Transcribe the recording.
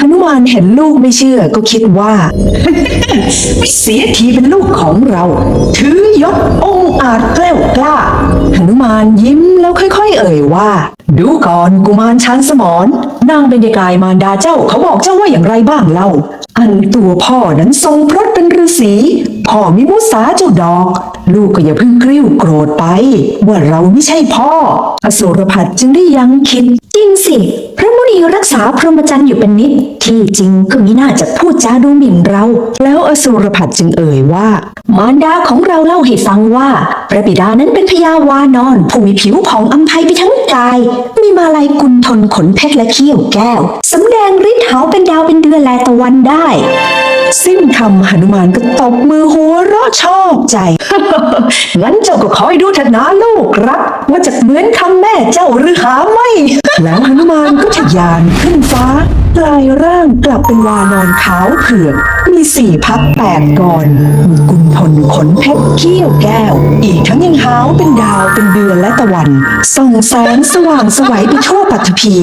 หนุมานเห็นลูกไม่เชื่อก็คิดว่าเสียทีเป็นลูกของเรา ถือยศองอาจแกล้วกล้าหนุมานยิ้มแล้วค่อยๆ เอ่ยว่า ดูก่อนกุมารช้างสมรนนางเบญจกายมารดาเจ้าเขาบอกเจ้าว่าอย่างไรบ้างเล่า อันตัวพ่อนั้นทรงพรตเป็นฤาษีพ่อมิมุสาเจ้าดอก ลูกก็อย่าเพิ่งกริ้วโกรธไป ว่าเราไม่ใช่พ่อ อสุรพัดจึงได้ยั้งคิด จริงสิพระม รักษาพรหมจรรย์อยู่เป็นนิด ที่จริงก็มิน่าจะพูดจาดูหมิ่นเรา แล้วอสุรพัดจึงเอ่ยว่า มารดาของเราเล่าให้ฟังว่า พระบิดานั้นเป็นพญาวานอน ผู้มีผิวผ่องอัมไพไปทั้งกาย มีมาลัยกุลทนขนเพชรและเขี้ยวแก้วสำแดงฤทธิ์หาเป็นดาวเป็นเดือนแลตะวันได้ สิ้นคำหนุมานก็ตบมือหัวเราะชอบใจ งั้นเจ้าก็คอยดูเถอะนะลูกรัก ว่าจะเหมือนคำแม่เจ้าหรือหาไม่ แล้วหนุมานก็ทะยานขึ้นฟ้ากลายร่างกลับเป็นวานอนขาวเผือก มีสี่พักแปดกรมีกุนทนขนเพชรเขี้ยวแก้ว อีกทั้งยังหาวเป็นดาวเป็นเดือนและตะวัน ส่องแสงสว่างสวัยไปทั่วปัตภี